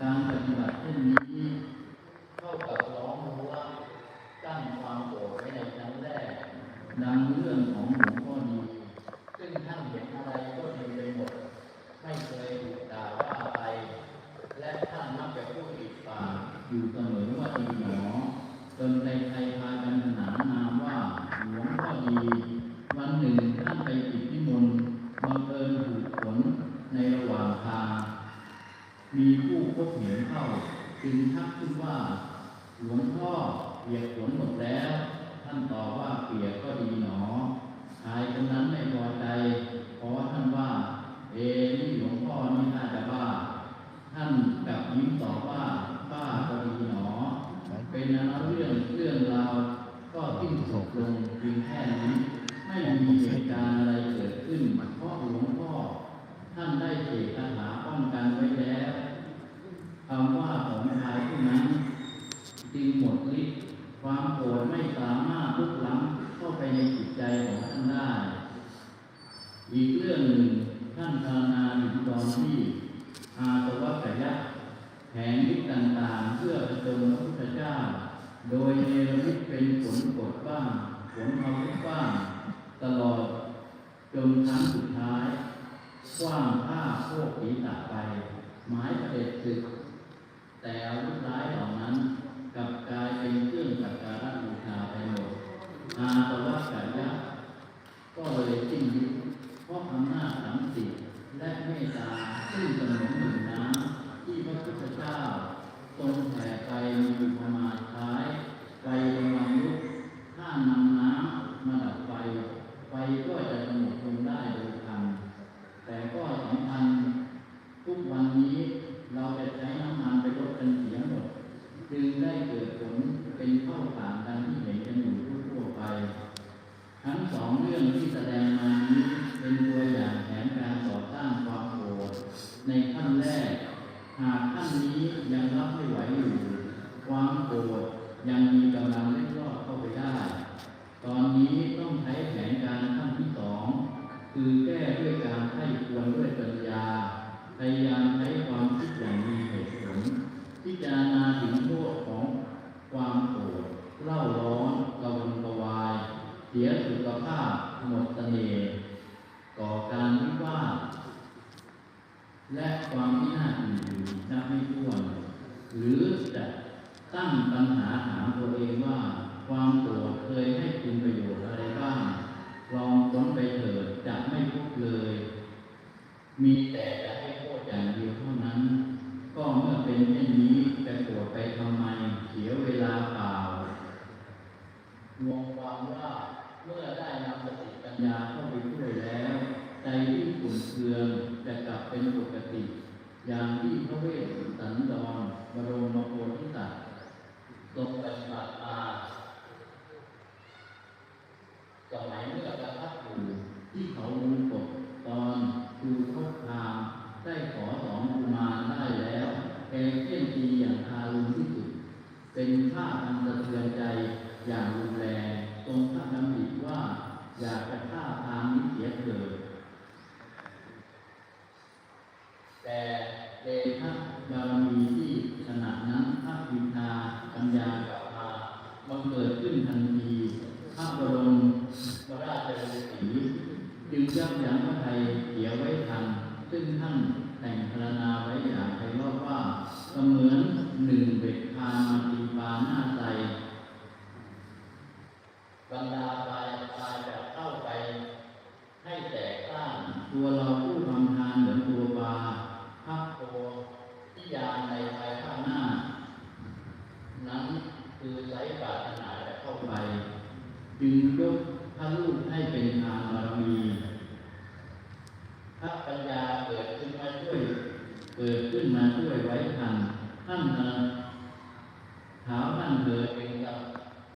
การปฏิบัติเช่นนี้เท่ากับล้อมรั้วกั้นความโกรธไว้ในชั้นแรกดังเรื่องของหลวงพ่อดีซึ่งท่านเห็นอะไรก็ดีไปหมด ไม่เคยถูกด่าว่าไปและท่านมักจะพูดอีกปากอยู่เสมอว่าดีหนอจนในไทยพากันขนานนามว่าหลวงพ่อดีวันหนึ่งท่านไปกิจนิมนต์บังเอิญถูกฝนในระหว่างทางมี พบเห็นเข้าจึงทักขึ้นว่า หลวงพ่อเปียกฝนหมดแล้ว ท่านตอบว่าเปียกก็ดีหนอชายคนนั้นไม่พอใจ เพราะท่านว่า เอนี่หลวงพ่อนี่น่าจะบ้า ท่านกลับยิ้มตอบว่าบ้าก็ดีหนอ เป็นนุเรื่องเรื่องราวก็สิ้นสุดลงเพียงแค่นี้ไม่มีเหตุการณ์อะไรเกิดขึ้นเพราะหลวงพ่อท่านได้เสกคาถาป้องกันไว้แล้วคำว่าของชายผู้นั้นจึงหมดฤทธิ์ความโกรธไม่สามารถลุกล้ำเข้าไปในจิตใจของท่านได้ อีกเรื่องหนึ่งท่านภาวนาอยู่ตอนที่อาสวัคยะแผงฤทธิ์ต่างๆ เพื่อประจนพระพุทธเจ้า โดยเนรมิตเป็นผลกดบ้างผลเอาทุกบ้างตลอดจนครั้งสุดท้ายกว้างผ้าโคกศีรษะไป หมายประเด็จศึกแต่อาวุธร้ายเหล่านั้นกับกลายเป็นเครื่องสักการะบูชาไปหมด อาสวัคยะ ก็เลยสิ้นยุคเพราะอำนาจสังสิทธิ์ และเมตตาซึ่งสนองหนึ่งน้ำที่พระพุทธเจ้าทรงแผ่ไปมีประมาณท้ายไฟกำลังลุกถ้านำน้ำมาดับไฟ ไฟก็จะสงบลงได้โดยทัน แต่ก็สำคัญทุกวันนี้เราจะใช้น้ำมันไปลดกันเสียหมด จึงได้เกิดผลเป็นข้าวสารดังที่เห็นกันอยู่ทั่วๆไป ทั้งสองเรื่องที่แสดงมานี้เป็นตัวอย่างแผนการต่อต้านความโกรธในขั้นแรก หากขั้นนี้ยังรับไม่ไหวอยู่ ความโกรธยังมีกำลังเล็ดลอดเข้าไปได้ ตอนนี้ต้องใช้แผนการขั้นที่สองคือแก้ด้วยการให้ควรด้วยปัญญา พยายามใช้ความคิดอย่างมีเหตุผล พิจารณาถึงโทษของความโกรธเล่าร้อนกระวนกระวาย เสียสุขภาพหมดเสน่ห์ก่อการวิวาทและความที่น่าอื่นนับไม่ถ้วน หรือจะตั้งปัญหาถามตัวเองว่า ความโกรธเคยให้คุณประโยชน์อะไรบ้างลองค้นไปเถิดจะไม่พบเลย มีแต่จะให้โทษอย่างเดียวเท่านั้น ก็เมื่อเป็นเช่นนี้จะโกรธไปทำไมเสียเวลาเปล่าวมความว่า เมื่อได้นำสติปัญญาเข้าไปช่วยแล้ว ใจที่ขุ่นเคืองจะกลับเป็นปกติ อย่างที่พระเวสสันดรบรมโพธิสัตว์ทรงปฏิบัติมาสมัยเมื่อประทับอยู่ที่เขาวงกฏตอนดูทกทางได้ขอสองกุมารได้แล้วแกเที่ยนทีอย่างทารุณที่สุด เป็นภาพอันสะเทือนใจอย่างรุนแรงตรงพระดำริว่าอยากจะฆ่าทางนี้เสียเถิด แต่ เดชะบารมีที่ขณะนั้นพระวิทาปัญญากับมาบังเกิดขึ้นทันทีพระบรมราชโอสีจึงยับยั้งพระไทยเสียไว้ทันซึ่งท่านแต่งพรรณนาไว้อย่างไพเราะว่าเสมือนหนึ่งเบ็ดพามาตีปาหน้าใจบรรดาปลายปลายแบบเข้าไป ให้แตกร้างตัวเรา ยานในภายข้างหน้า นั้นคือไสปรารถนาจะเข้าไปจึงยกพระลูปให้เป็นทานบารมีพระปัญญาเกิดขึ้นมาช่วยเกิดขึ้นมาช่วยไว้ทันท่านนะเท้าท่านเกิด